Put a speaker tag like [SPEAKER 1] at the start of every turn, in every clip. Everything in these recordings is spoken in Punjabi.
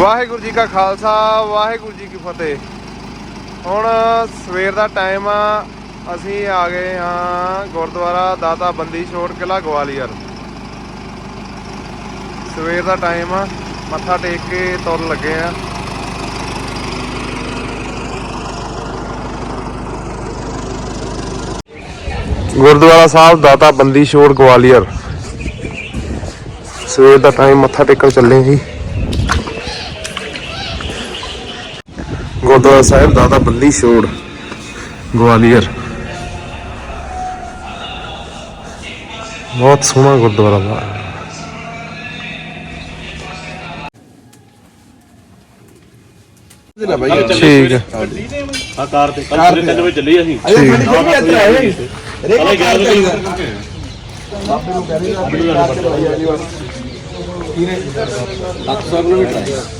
[SPEAKER 1] ਵਾਹਿਗੁਰੂ ਜੀ ਕਾ ਖਾਲਸਾ, ਵਾਹਿਗੁਰੂ ਜੀ ਕੀ ਫਤਿਹ। ਹੁਣ ਸਵੇਰ ਦਾ ਟਾਈਮ ਆ, ਅਸੀਂ ਆ ਗਏ ਹਾਂ ਗੁਰਦੁਆਰਾ ਦਾਤਾ ਬੰਦੀ ਛੋੜ ਕਿਲਾ ਗਵਾਲੀਅਰ। ਸਵੇਰ ਦਾ ਟਾਈਮ ਆ, ਮੱਥਾ ਟੇਕ ਕੇ ਤੁਰਨ ਲੱਗੇ ਆ। ਗੁਰਦੁਆਰਾ ਸਾਹਿਬ ਦਾਤਾ ਬੰਦੀ ਛੋੜ ਗਵਾਲੀਅਰ। ਸਵੇਰ ਦਾ ਟਾਈਮ ਮੱਥਾ ਟੇਕਣ ਚੱਲੇ ਜੀ ਗੁਰਦੁਆਰਾ ਸਾਹਿਬ ਦਾਦਾ ਬੰਦੀ ਛੋੜ ਗਵਾਲੀਅਰ। ਬਹੁਤ ਸੋਹਣਾ ਗੁਰਦੁਆਰਾ ਦਾ ਠੀਕ ਹੈ।
[SPEAKER 2] ਹਾਂ ਕਾਰ ਤੇ ਕੱਲ ਸਵੇਰੇ 3 ਵਜੇ ਚੱਲੀ ਅਸੀਂ।
[SPEAKER 1] ਠੀਕ
[SPEAKER 2] ਕੱਲ 11 ਵਜੇ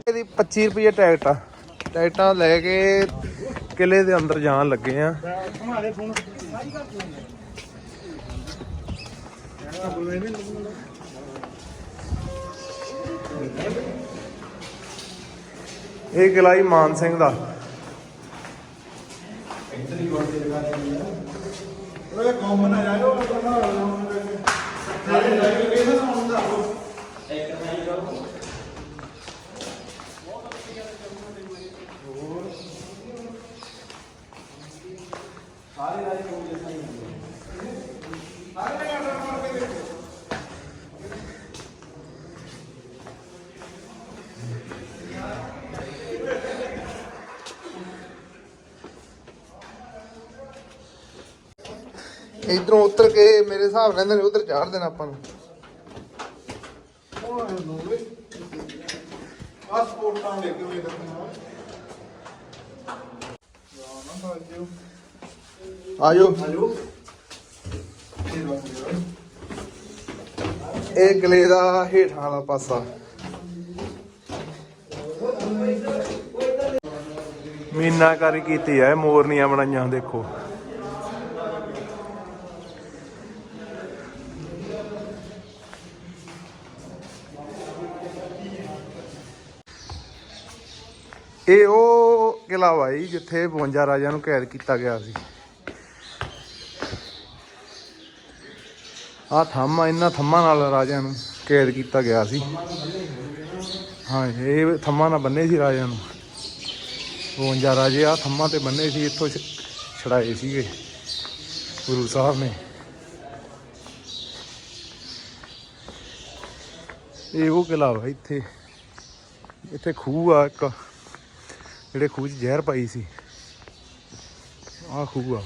[SPEAKER 1] ਇਹਦੀ 25 ਰੁਪਏ ਟਿਕਟ ਆ। ਟਿਕਟਾਂ ਲੈ ਕੇ ਕਿਲੇ ਦੇ ਅੰਦਰ ਜਾਣ ਲੱਗੇ ਆ। ਇਹ ਕਿਲਾ ਹੀ ਮਾਨ ਸਿੰਘ ਦਾ।
[SPEAKER 3] ਸਾਰੇ ਲਾਈਵ ਕੇ ਨਾ ਸਾਨੂੰ ਦੱਸ ਦਿਓ ਇੱਕ ਮੈਂ ਹੀ ਕਰੂੰ ਸਾਰੇ ਰਾਜ ਕੋਲ ਜਿਹਾ
[SPEAKER 1] ਇਧਰੋਂ ਉਤਰ ਕੇ ਮੇਰੇ ਹਿਸਾਬ ਨਾਲ ਇਹਨਾਂ ਨੇ ਉਧਰ ਚਾੜ ਦੇਣਾ ਆਪਾਂ ਨੂੰ।
[SPEAKER 4] ਪਾਸਪੋਰਟਾਂ ਲੈ ਕੇ ਵੇ ਰੱਖਣਾ
[SPEAKER 1] ਆਜੋ। ਇਹ ਕਿਲੇ ਦਾ ਹੇਠਾਂ ਵਾਲਾ ਪਾਸਾ। ਮੀਨਾਕਾਰੀ ਕੀਤੀ ਹੈ ਮੋਰਨੀਆਂ ਬਣਾਈਆਂ, ਦੇਖੋ। ਇਹ ਉਹ ਕਿਲਾ ਵਾ ਜੀ ਜਿੱਥੇ 52 ਰਾਜਿਆਂ ਨੂੰ ਕੈਦ ਕੀਤਾ ਗਿਆ ਸੀ। ਆ ਥੰਮ ਇਹਨਾਂ ਥੰਮਾਂ ਨਾਲ ਰਾਜਿਆਂ ਨੂੰ ਕੈਦ ਕੀਤਾ ਗਿਆ ਸੀ। ਹਾਂ ਇਹ ਥੰਮਾਂ ਨਾਲ ਬੰਨੇ ਸੀ ਰਾਜਿਆਂ ਨੂੰ। 52 ਰਾਜੇ ਆ ਥੰਮਾਂ ਤੇ ਬੰਨੇ ਸੀ, ਇੱਥੋਂ ਛ- ਛੁਡਾਏ ਸੀਗੇ ਗੁਰੂ ਸਾਹਿਬ ਨੇ। ਇਹ ਉਹ ਕਿਲਾ ਵਾ ਇੱਥੇ। ਇੱਥੇ ਖੂਹ ਆ ਇੱਕ। ਜਿਹੜੇ ਖੂਹ 'ਚ ਜ਼ਹਿਰ ਪਾਈ ਸੀ। ਆਹ ਖੂਹ ਆ।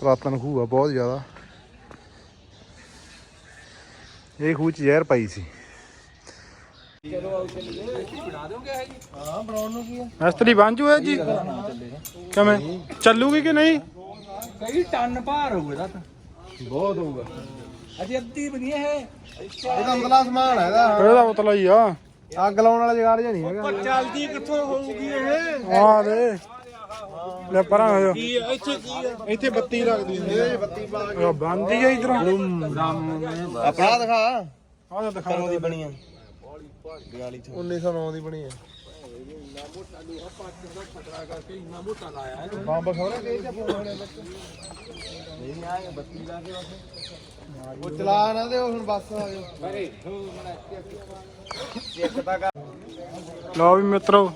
[SPEAKER 1] ਪੁਰਾਤਨ ਖੂਹ ਆ ਬਹੁਤ ਜ਼ਿਆਦਾ। ਇਹ ਖੂਹ 'ਚ ਜ਼ਹਿਰ ਪਾਈ ਸੀ।
[SPEAKER 5] ਅਸਤਰੀ ਬਾਂਝੂ ਹੈ ਜੀ? ਕਿਵੇਂ? ਚੱਲੂਗੀ ਕਿ ਨਹੀਂ?
[SPEAKER 3] ਕਈ ਟਨ ਭਾਰ ਹੋਊਗਾ ਤਾਂ। ਬਹੁਤ ਹੋਊਗਾ। ਅਜੇ ਅੱਧੀ ਬਣੀ ਹੈ
[SPEAKER 1] ਇਹਦਾ ਅੰਦਰਲਾ ਸਮਾਨ ਹੈ ਇਹਦਾ
[SPEAKER 5] ਇਹਦਾ ਉਤਲਾ ਹੀ ਆ।
[SPEAKER 1] ਅੱਗ ਲਾਉਣ ਵਾਲਾ ਜਗਾੜ ਜਿਹਾ ਨਹੀਂ ਹੈਗਾ।
[SPEAKER 3] ਚੱਲਦੀ ਕਿੱਥੋਂ ਹੋਊਗੀ ਇਹ?
[SPEAKER 5] ਆ ਦੇ ਲੈ ਪਰਾਂ ਹੋ ਜਾ।
[SPEAKER 3] ਇੱਥੇ ਕੀ ਆ?
[SPEAKER 5] ਇੱਥੇ ਬੱਤੀ ਲੱਗਦੀ ਹੁੰਦੀ ਹੈ ਬੱਤੀ ਪਾ ਬੰਦੀ ਆ ਇਧਰੋਂ।
[SPEAKER 1] ਆਪਣਾ ਦਿਖਾ।
[SPEAKER 5] ਆ ਤਾਂ ਦਿਖਾ। ਦੇ
[SPEAKER 3] ਬਣੀ ਆ।
[SPEAKER 1] 1909 ਦੀ ਬਣੀ ਹੈ ਬੰਬ ਖੋਰੇ ਕੇ ਚ ਫੋਨ ਉਹ ਚਲਾ ਨਾ ਦੇ ਹੁਣ ਬੱਸ ਆ ਜਾਓ
[SPEAKER 5] ਲਓ ਵੀ ਮਿੱਤਰੋ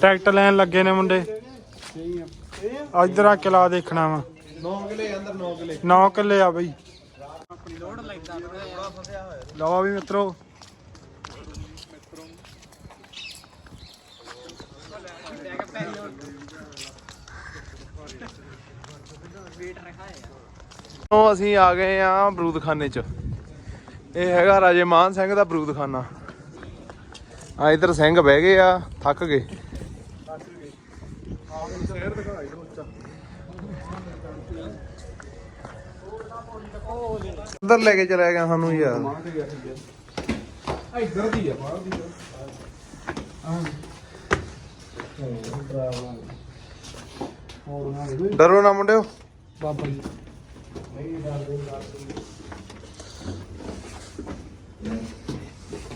[SPEAKER 5] ਟਰੈਕਟਰ ਲੈਣ ਲੱਗੇ ਨੇ ਮੁੰਡੇ। ਇਧਰ ਆ ਕਿਲਾ ਦੇਖਣਾ ਵਾ।
[SPEAKER 4] 9 ਕਿਲੇ ਅੰਦਰ 9 ਕਿਲੇ
[SPEAKER 5] 9 ਕਿੱਲੇ ਆ ਬਈ। ਲਓ ਵੀ ਮਿੱਤਰੋ
[SPEAKER 1] ਉਹ ਅਸੀਂ ਆ ਗਏ ਆ ਬਰੂਦਖਾਨੇ ਚ। ਇਹ ਹੈਗਾ ਰਾਜੇ ਮਾਨ ਸਿੰਘ ਦਾ ਬਰੂਦਖਾਨਾ। ਆ ਇਧਰ ਸਿੰਘ ਬਹਿ ਗਏ ਆ, ਥੱਕ ਗਏ। ਉਧਰ ਲੈ ਕੇ ਚਲਾ ਗਿਆ ਸਾਨੂੰ ਯਾਰ।
[SPEAKER 3] ਇੱਧਰ ਦੀ ਆ ਬਾਹਰ ਦੀ
[SPEAKER 1] ਡਰੋ ਨਾ ਮੁੰਡਿਓ।
[SPEAKER 3] ਬਾਬਾ ਜੀ।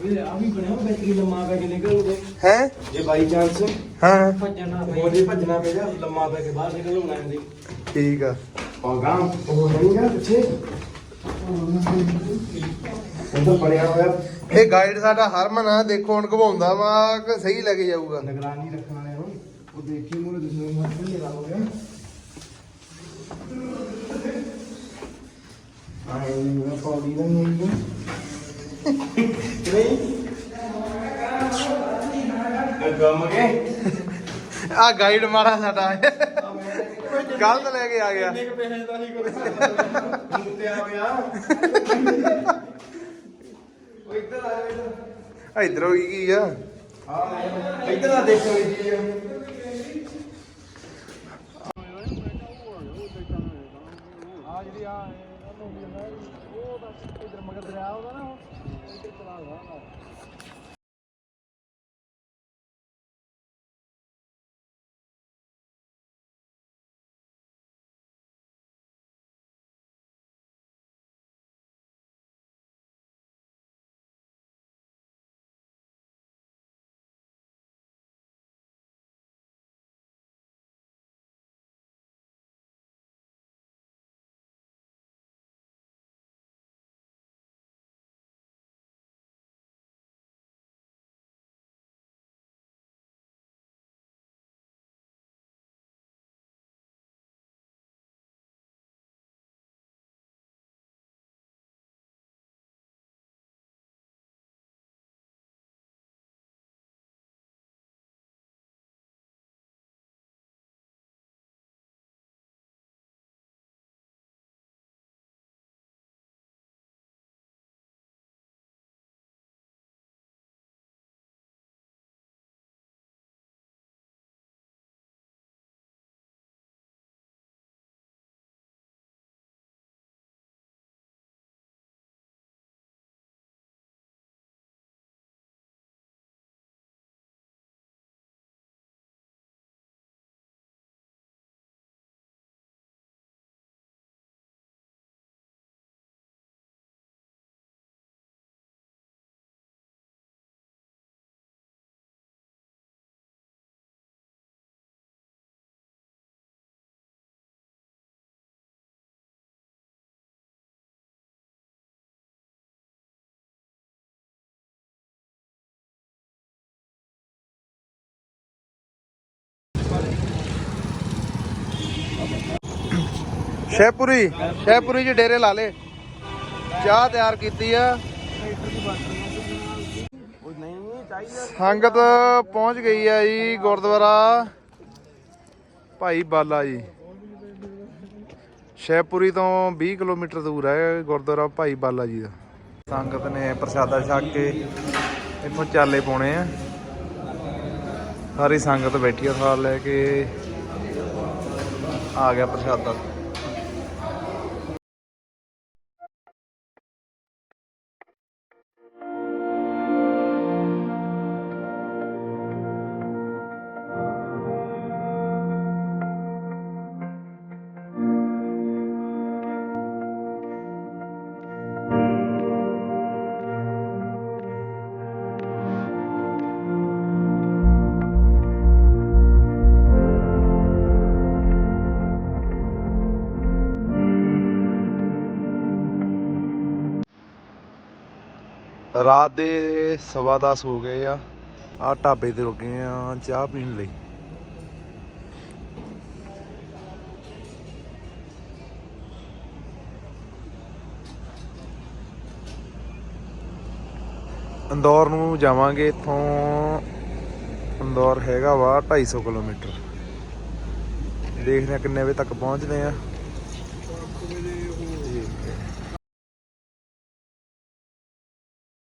[SPEAKER 3] ਵੀ ਆ ਵੀ ਬਣਿਆ ਬੈਟਰੀ ਲੰਮਾ ਪੈ ਕੇ ਨਿਕਲੂਗੇ
[SPEAKER 1] ਹੈ?
[SPEAKER 3] ਜੇ ਬਾਈ ਚਾਂਸ
[SPEAKER 1] ਹਾਂ।
[SPEAKER 3] ਭੱਜਣਾ ਬੋਡੀ ਭੱਜਣਾ ਪੈ ਜਾ ਲੰਮਾ ਪੈ ਕੇ ਬਾਹਰ ਨਿਕਲ ਹੋਣਾ ਇਹਦੀ
[SPEAKER 1] ਠੀਕ ਆ।
[SPEAKER 3] ਪੌਗਾ ਉਹ ਨਹੀਂਗਾ ਪਿੱਛੇ? ਉਹਦਾ ਪੜਿਆ ਹੋਇਆ।
[SPEAKER 1] ਇਹ ਗਾਈਡ ਸਾਡਾ ਹਰਮਨ ਆ ਦੇਖੋ ਹੁਣ ਘਵਾਉਂਦਾ ਵਾ ਕਿ ਸਹੀ ਲੈ ਕੇ ਜਾਊਗਾ।
[SPEAKER 3] ਨਿਗਰਾਨੀ ਰੱਖਣ ਵਾਲੇ ਨੂੰ ਉਹ ਦੇਖੀ ਮੂਰੇ ਦੁਸ਼ਮਣ ਨੂੰ ਨਹੀਂ ਹੋ ਗਿਆ ਨਹੀਂ ਗਮ ਕੇ
[SPEAKER 1] ਆ ਗਾਈਡ ਮਾਰਾ ਸਾਡਾ। ਗਲਤ ਲੈ ਕੇ ਆ ਗਿਆ।
[SPEAKER 3] ਪੈਸੇ ਦਾ ਨਹੀਂ ਕੋਈ? ਮੁੱਤੇ ਆ ਗਿਆ। ਉਹ ਇੱਧਰ ਆ ਜਾ
[SPEAKER 1] ਇਧਰੋਂ। ਕੀ ਕੀ ਆ?
[SPEAKER 3] ਹਾਂ ਇੱਧਰ ਆ ਦੇਖੋ ਜੀ। ਆ ਜਿਹੜੀ ਆ ਉਹ ਬਸ ਇਧਰ ਮਗਰ ਦਰਿਆ ਉਹਦਾ ਨਾ ਇੱਧਰ ਚਲਾ ਗਿਆ
[SPEAKER 1] ਸ਼ਹਿਪੁਰੀ ਸ਼ਹਿਪੁਰੀ ਚ ਡੇਰੇ ਲਾ ਲੇ ਚਾਹ ਤਿਆਰ ਕੀਤੀ ਆ। ਸੰਗਤ ਪਹੁੰਚ ਗਈ ਆ ਜੀ ਗੁਰਦੁਆਰਾ। ਭਾਈ ਬਾਲਾ ਜੀ। ਸ਼ਹਿਪੁਰੀ ਤੋਂ 20 ਕਿਲੋਮੀਟਰ ਦੂਰ ਹੈ ਗੁਰਦੁਆਰਾ ਭਾਈ ਬਾਲਾ ਜੀ ਦਾ। ਸੰਗਤ ਨੇ ਪ੍ਰਸ਼ਾਦਾ ਛਕ ਕੇ ਇੱਥੋਂ ਚਾਲੇ ਪਾਉਣੇ ਆ। ਸਾਰੀ ਸੰਗਤ ਬੈਠੀ ਆ ਸਾਲ ਲੈ ਕੇ। ਆ ਗਿਆ ਪ੍ਰਸ਼ਾਦਾ। ਰਾਤ ਦੇ ਸਵਾ 10 ਹੋ ਗਏ ਆ। ਆ ਢਾਬੇ ਤੇ ਰੁਕੇ ਆ ਚਾਹ ਪੀਣ ਲਈ। ਇੰਦੌਰ ਨੂੰ ਜਾਵਾਂਗੇ, ਇੱਥੋਂ ਇੰਦੌਰ ਹੈਗਾ ਵਾ 250 ਕਿਲੋਮੀਟਰ। ਦੇਖਦੇ ਆ ਕਿੰਨੇ ਵਜੇ ਤੱਕ ਪਹੁੰਚਦੇ ਆ